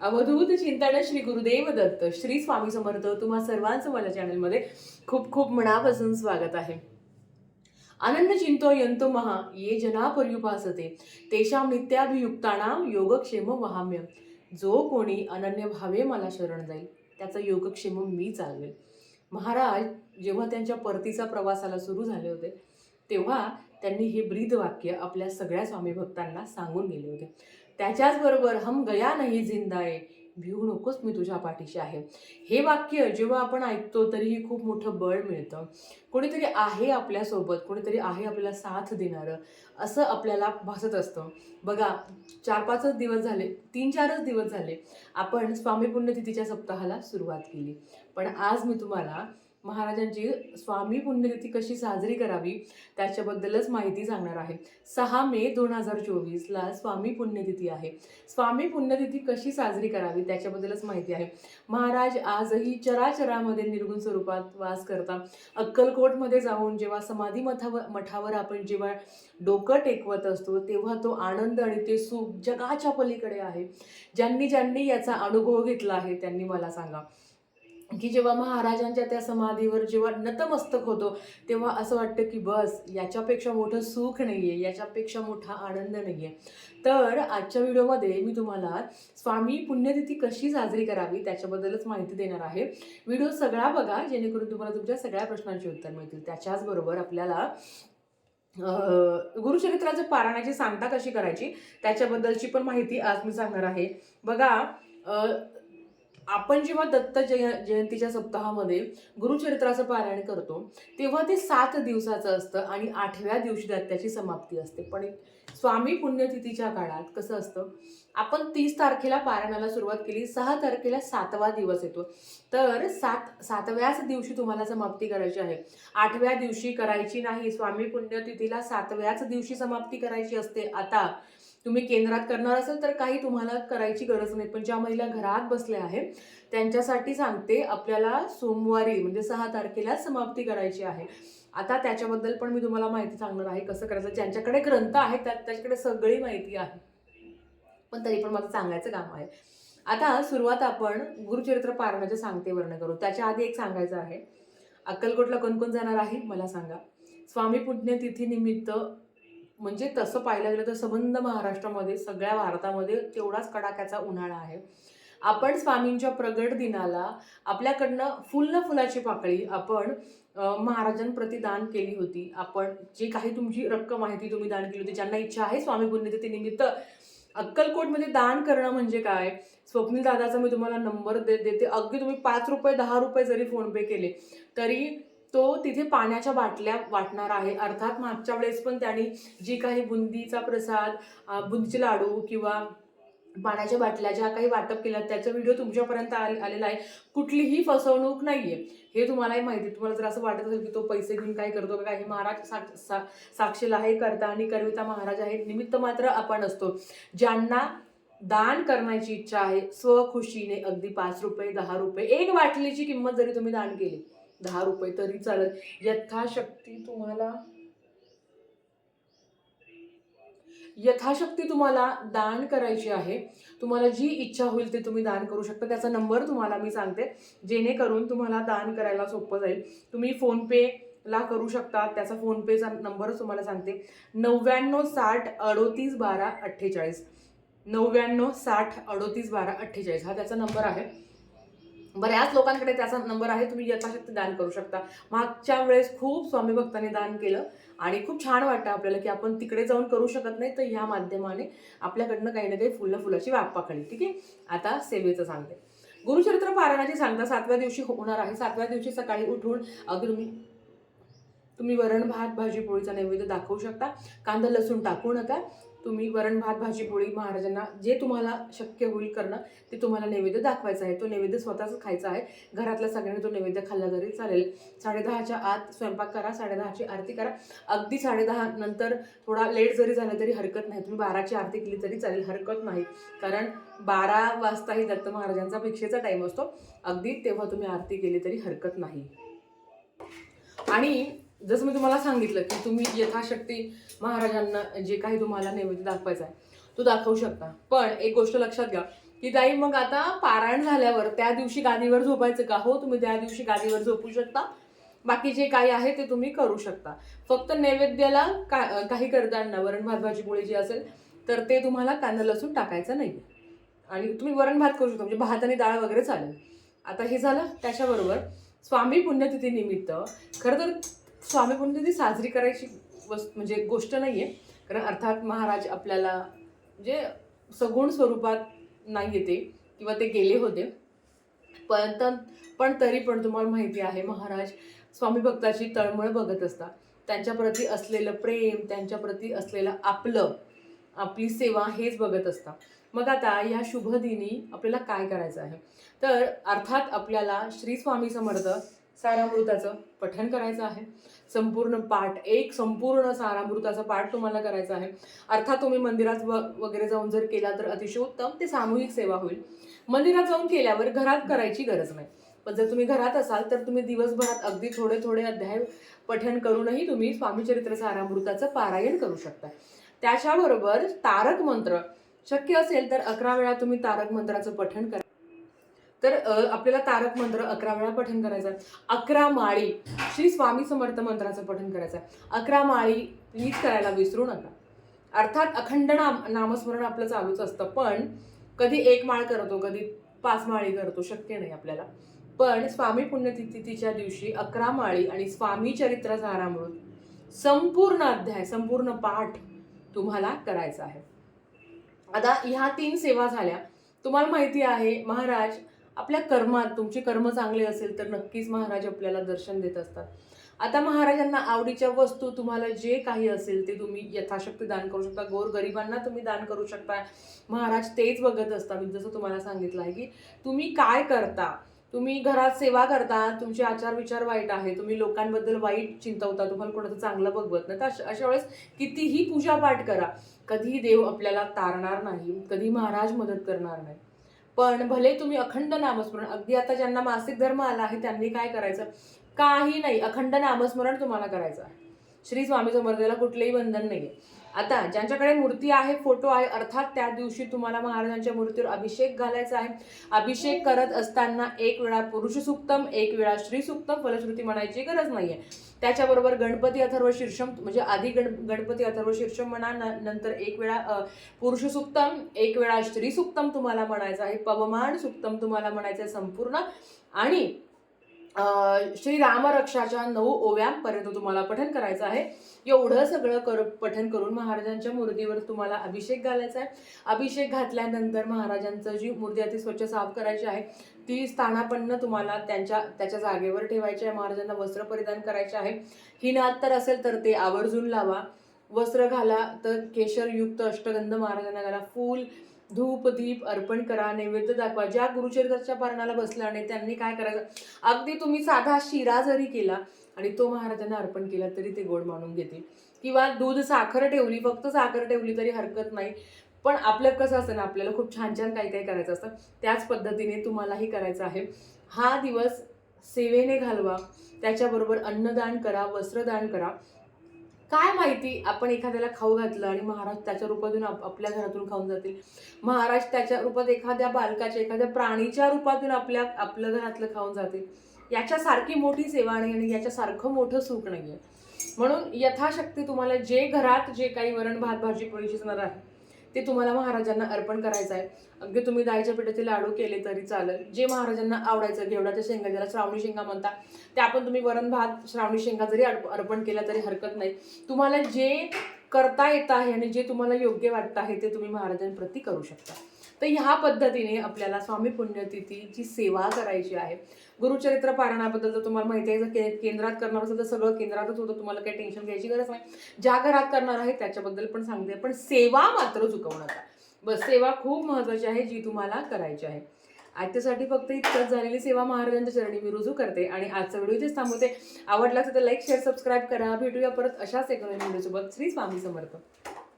अवधूत चिंतन श्री गुरुदेव दत्त. श्री स्वामी समर्थ तुम्हा सर्वांचं माझ्या चॅनलमध्ये खूप खूप मनापासून स्वागत आहे. आनंद चिंतो यंतो महा ये जना पर्युपासते. तेषां नित्याभियुक्तानां योगक्षेम वहाम्य. जो कोणी अनन्य भावे मला शरण जाईल त्याचा योगक्षेम मी चालवेल. महाराज जेव्हा त्यांच्या परतीचा प्रवासाला सुरू झाले होते तेव्हा त्यांनी हे ब्रीद वाक्य आपल्या सगळ्या स्वामी भक्तांना सांगून गेले होते. त्याच्याच बरोबर हम गया नाही जिंदाय भिवू नकोस मी तुझ्या पाठीशी आहे. हे वाक्य जेव्हा आपण ऐकतो तरीही खूप मोठं बळ मिळतं. कोणीतरी आहे आपल्यासोबत कोणीतरी आहे आपल्याला साथ देणारं असं आपल्याला भासत असतं. बघा चार पाचच दिवस झाले तीन चारच दिवस झाले आपण स्वामी पुण्यतिथीच्या सप्ताहाला सुरुवात केली. पण आज मी तुम्हाला महाराजांची स्वामी पुण्यतिथी कशी साजरी करावी त्याच्याबद्दलच माहिती सांगणार आहे. सहा मे दोन हजार चोवीसला स्वामी पुण्यतिथी आहे. स्वामी पुण्यतिथी कशी साजरी करावी त्याच्याबद्दलच माहिती आहे. महाराज आजही चराचरामध्ये निर्गुण स्वरूपात वास करता अक्कलकोटमध्ये जाऊन जेव्हा समाधी मठावर मठावर आपण जेव्हा डोकं टेकवत असतो तेव्हा तो आनंद आणि ते सुख जगाच्या पलीकडे आहे. ज्यांनी ज्यांनी याचा अनुभव घेतला आहे त्यांनी मला सांगा. की जेव्हा महाराजांच्या त्या समाधीवर जेव्हा नतमस्तक होतो तेव्हा असं वाटतं की बस याच्यापेक्षा मोठं सुख नाही आहे याच्यापेक्षा मोठा आनंद नाही आहे तर आजच्या व्हिडिओमध्ये मी तुम्हाला स्वामी पुण्यतिथी कशी साजरी करावी त्याच्याबद्दलच माहिती देणार आहे. व्हिडिओ सगळा बघा जेणेकरून तुम्हाला तुमच्या सगळ्या प्रश्नांची उत्तर मिळतील. त्याच्याचबरोबर आपल्याला गुरुचरित्राचं पारायणाची सांगता कशी करायची त्याच्याबद्दलची पण माहिती आज मी सांगणार आहे. बघा आपण जेव्हा दत्त जय जयंतीच्या सप्ताहामध्ये गुरुचरित्राचं पारायण करतो तेव्हा ते सात दिवसाचं असतं आणि आठव्या दिवशी दत्त्याची समाप्ती असते. पण स्वामी पुण्यतिथीच्या काळात कसं असतं आपण तीस तारखेला पारायणाला सुरुवात केली सहा तारखेला सातवा दिवस येतो. तर सात सातव्याच दिवशी तुम्हाला समाप्ती करायची आहे. आठव्या दिवशी करायची नाही स्वामी पुण्यतिथीला सातव्याच दिवशी समाप्ती करायची असते. आता तुम्ही केंद्रात करणार असेल तर काही तुम्हाला करायची गरज नाही. पण ज्या महिला घरात बसल्या आहेत त्यांच्यासाठी सांगते आपल्याला सोमवारी म्हणजे सहा तारखेला समाप्ती करायची आहे. आता त्याच्याबद्दल पण मी तुम्हाला माहिती सांगणार आहे कसं करायचं. ज्यांच्याकडे ग्रंथ आहेत त्या त्याच्याकडे सगळी माहिती आहे. पण तरी पण माझं सांगायचं काम आहे. आता सुरुवात आपण गुरुचरित्र पारणाचे सांगते वर्ण करू. त्याच्या आधी एक सांगायचं आहे. अक्कलकोटला कोण कोण जाणार आहे? मला सांगा. स्वामी पुण्यतिथीनिमित्त म्हणजे तसं पाहायला गेलं तर संबंध महाराष्ट्रामध्ये सगळ्या भारतामध्ये तेवढाच कडाक्याचा उन्हाळा आहे. आपण स्वामींच्या प्रगट दिनाला आपल्याकडनं फुल न फुलाची पाकळी आपण महाराजांप्रती दान केली होती. आपण जे काही तुमची रक्कम आहे ती तुम्ही दान केली होती. ज्यांना इच्छा आहे स्वामी पुण्यतिथी निमित्त अक्कलकोटमध्ये दान करणं म्हणजे काय? स्वप्नील दादाचा मी तुम्हाला नंबर दे देते. अगदी तुम्ही पाच रुपये दहा रुपये जरी फोनपे केले तरी तो तिथे पाण्याच्या बाटल्या वाटणार आहे. अर्थात मागच्या वेळेस पण त्यांनी जी काही बुंदीचा प्रसाद बुंदीचे लाडू किंवा पाण्याच्या बाटल्या ज्या काही वाटप केल्या त्याचा व्हिडिओ तुमच्यापर्यंत आले आलेला आहे. कुठलीही फसवणूक नाही आहे हे तुम्हालाही माहिती आहे. तुम्हाला जर असं वाटत असेल की तो पैसे घेऊन काय करतो का काही महाराज सा, सा, साक्षीला आहे करता आणि करविता महाराज आहे निमित्त मात्र आपण असतो. ज्यांना दान करण्याची इच्छा आहे स्वखुशीने अगदी पाच रुपये दहा रुपये एक बाटलीची किंमत जरी तुम्ही दान केली दहा रुपये तरी चालत यथाशक्ती तुम्हाला यथाशक्ती तुम्हाला दान करायची आहे. तुम्हाला जी इच्छा होईल ते तुम्ही दान करू शकता. त्याचा नंबर तुम्हाला मी सांगते. जेणेकरून तुम्हाला दान करायला सोपं जाईल. तुम्ही फोनपे ला करू शकता. त्याचा फोनपेचा नंबर तुम्हाला सांगते. नव्याण्णव साठ अडोतीस बारा अठ्ठेचाळीस. नव्याण्णव साठ अडोतीस बारा अठ्ठेचाळीस हा त्याचा नंबर आहे. बऱ्याच लोकांकडे त्याचा नंबर आहे तुम्ही यथाशक्ती दान करू शकता. मागच्या वेळेस खूप स्वामी भक्तांनी दान केलं आणि खूप छान वाटतं आपल्याला की आपण तिकडे जाऊन करू शकत नाही तर ह्या माध्यमाने आपल्याकडनं काही ना काही फुलं फुलाची वाप पाकळी ठीक आहे? आता सेवेचं सांगते. गुरुचरित्र पारायणाची सांगता सातव्या दिवशी होणार आहे. सातव्या दिवशी सकाळी उठून अगदी तुम्ही तुम्ही वरण भात भाजी पोळीचा नैवेद्य दाखवू शकता. कांदा लसूण टाकू नका. तुम्ही वरण भात भाजी पोळी महाराजांना जे तुम्हाला शक्य होईल करणं ते तुम्हाला नैवेद्य दाखवायचा आहे. तो नैवेद्य स्वतःच खायचा आहे. घरातल्या सगळ्यांनी तो नैवेद्य खाल्ला तरी चालेल. साडेदहाच्या आत स्वयंपाक करा साडेदहाची आरती करा. अगदी साडेदहा नंतर थोडा लेट जरी झाला तरी हरकत नाही. तुम्ही बाराची आरती केली तरी चालेल. हरकत नाही. कारण बारा वाजताही दत्त महाराजांचा भिक्षेचा टाईम असतो. अगदी तेव्हा तुम्ही आरती केली तरी हरकत नाही. आणि जसं मी तुम्हाला सांगितलं की तुम्ही यथाशक्ती महाराजांना जे काही तुम्हाला नैवेद्य दाखवायचा आहे तो दाखवू शकता. पण एक गोष्ट लक्षात घ्या की ताई मग आता पारायण झाल्यावर त्या दिवशी गादीवर झोपायचं का? हो तुम्ही त्या दिवशी गादीवर झोपू शकता. बाकी जे काही आहे ते तुम्ही करू शकता. फक्त नैवेद्याला का काही करताना वरण भात भाजी पोळी जी असेल तर ते तुम्हाला कांदा लसूण टाकायचं नाही आणि तुम्ही वरण भात करू शकता म्हणजे भात आणि डाळ वगैरे चालेल. आता हे झालं त्याच्याबरोबर स्वामी पुण्यतिथीनिमित्त खरं तर स्वामी ती साजरी करायची वस् म्हणजे गोष्ट नाही आहे कारण अर्थात महाराज आपल्याला म्हणजे सगुण स्वरूपात नाही येते किंवा ते गेले होते. पण पण तरी पण तुम्हाला माहिती आहे महाराज स्वामी भक्ताची तळमळ बघत असतात. त्यांच्याप्रती असलेलं प्रेम त्यांच्याप्रती असलेलं आपलं आपली सेवा हेच बघत असतात. मग आता या शुभ दिनी आपल्याला काय करायचं आहे? तर अर्थात आपल्याला श्री स्वामी समर्थ सारामृताचं पठन करायचं आहे. संपूर्ण पाठ एक संपूर्ण सारामृताचा पाठ तुम्हाला करायचा आहे. अर्थात तुम्ही मंदिरात व वगैरे जाऊन जर केला तर अतिशय उत्तम ते सामूहिक सेवा होईल. मंदिरात जाऊन केल्यावर घरात करायची गरज नाही. पण जर तुम्ही घरात असाल तर तुम्ही दिवसभरात अगदी थोडे थोडे अध्याय पठन करूनही तुम्ही स्वामीचरित्र सारामृताचं पारायण करू शकता. त्याच्याबरोबर तारक मंत्र शक्य असेल तर अकरा वेळा तुम्ही तारक मंत्राचं पठन करा. तर आपल्याला तारक मंत्र अकरा वेळा पठण करायचं आहे अकरा माळी. श्री स्वामी समर्थ मंत्राचं पठण करायचं आहे अकरा माळी प्लीज करायला विसरू नका. अर्थात अखंड नाम नामस्मरण आपलं चालूच असतं. पण कधी एक माळ करतो कधी पाच माळी करतो शक्य नाही आपल्याला. पण स्वामी पुण्यतिथीच्या दिवशी अकरा माळी आणि स्वामी चरित्र सारामृत संपूर्ण अध्याय संपूर्ण पाठ तुम्हाला करायचा आहे. आता ह्या तीन सेवा झाल्या. तुम्हाला माहिती आहे महाराज आपल्या कर्मात तुमचे कर्म चांगले असेल तर नक्कीच महाराज आपल्याला दर्शन देत असतात. आता महाराजांना आवडीच्या वस्तू तुम्हाला जे काही असेल ते तुम्ही यथाशक्ती दान करू शकता. गोर गरिबांना तुम्ही दान करू शकता. महाराज तेच बघत असता मी जसं तुम्हाला सांगितलं आहे की तुम्ही काय करता? तुम्ही घरात सेवा करता. तुमचे आचार विचार वाईट आहे. तुम्ही लोकांबद्दल वाईट चिंतवता. तुम्हाला कोणाचं चांगलं बघवत नाही. तर अशा अशा वेळेस कितीही पूजापाठ करा. कधीही देव आपल्याला तारणार नाही. कधी महाराज मदत करणार नाही. पण भले तुम्ही अखंड नामस्मरण अगदी आता ज्यांना मासिक धर्म आला आहे त्यांनी काय करायचं? काही नाही अखंड नामस्मरण तुम्हाला करायचं आहे. श्री स्वामी समर्थाला कुठलेही बंधन नाही आहे आता ज्यांच्याकडे मूर्ती आहे फोटो आहे अर्थात त्या दिवशी तुम्हाला महाराजांच्या मूर्तीवर अभिषेक घालायचा आहे. अभिषेक करत असताना एक वेळा पुरुष सुक्तम एक वेळा श्री सुक्तम फलश्रुती म्हणायची गरज नाहीये. त्याच्याबरोबर गणपती अथर्व शीर्षम म्हणजे आधी गण गणपती अथर्व शीर्षम म्हणा नंतर एक वेळा अ, पुरुष सुक्तम एक वेळा श्री सुक्तम तुम्हाला म्हणायचं आहे. पवमान सुक्तम तुम्हाला म्हणायचं आहे संपूर्ण. आणि श्री रामरक्षाच्या नऊ ओव्यांपर्यंत तुम्हाला पठन करायचं आहे. एवढं सगळं कर पठन करून महाराजांच्या मूर्तीवर तुम्हाला अभिषेक घालायचा आहे. अभिषेक घातल्यानंतर महाराजांचं जी मूर्ती आहे ती स्वच्छ साफ करायची आहे. ती स्थानापन्न तुम्हाला त्यांच्या त्याच्या जागेवर ठेवायची आहे. महाराजांना वस्त्र परिधान करायचे आहे. ही नात तर असेल तर ते आवर्जून लावा. वस्त्र घाला तर केशरयुक्त अष्टगंध महाराजांना घाला. फूल धूप दीप अर्पण करा नैवेद्य दाखवा. ज्या गुरुचरित्राच्या पारणाला बसला नाही त्यांनी काय करायचं? अगदी तुम्ही साधा शिरा जरी केला आणि तो महाराजांना अर्पण केला तरी ते गोड मानून घेतील. किंवा दूध साखर ठेवली फक्त साखर ठेवली तरी हरकत नाही. पण आपलं कसं असतं ना आपल्याला खूप छान छान काही काही करायचं असतं. त्याच पद्धतीने तुम्हालाही करायचं आहे. हा दिवस सेवेने घालवा. त्याच्याबरोबर अन्नदान करा वस्त्रदान करा. काय माहिती आपण एखाद्याला खाऊ घातलं आणि महाराज त्याच्या रूपातून आपल्या घरातून खाऊन जातील. महाराज त्याच्या रूपात एखाद्या बालकाच्या एखाद्या प्राणीच्या रूपातून आपल्या आपलं घरातलं खाऊन जातील. याच्यासारखी मोठी सेवा नाही आणि याच्यासारखं मोठं सुख नाही आहे म्हणून यथाशक्ती तुम्हाला जे घरात जे काही वरण भात भाजी पोळी शिजणार आहे ते तुम्हाला महाराजांना अर्पण करायचं आहे अगदी तुम्ही दाईच्या पिठाचे लाडू केले तरी चालेल. जे महाराजांना आवडायचं घेवडाच्या शेंगा ज्याला श्रावणी शेंगा म्हणतात त्या आपण तुम्ही वरण भात श्रावणी शेंगा जरी अर्प- अर्पण केला तरी हरकत नाही. तुम्हाला जे करता येत आहे आणि जे तुम्हाला योग्य वाटतं आहे ते तुम्ही महाराजांप्रती करू शकता. तर ह्या पद्धतीने आपल्याला स्वामी पुण्यतिथीची सेवा करायची आहे. गुरुचरित्र पारायणाबद्दल जर तुम्हाला माहिती आहे जर के केंद्रात करणार असेल तर सगळं केंद्रातच होतं तुम्हाला काही टेन्शन घ्यायची गरज नाही. ज्या घरात करणार आहे त्याच्याबद्दल पण सांगते पण सेवा मात्र चुकवू नका. बस सेवा खूप महत्वाची आहे जी तुम्हाला करायची आहे. आजच्यासाठी फक्त इतकंच. झालेली सेवा महाराजांच्या चरणी मी रुजू करते आणि आजचा व्हिडिओ जे थांबवते. आवडला असेल तर लाईक शेअर सबस्क्राईब करा. भेटूया परत अशाच एका व्हिडिओसोबत. श्री स्वामी समर्थ.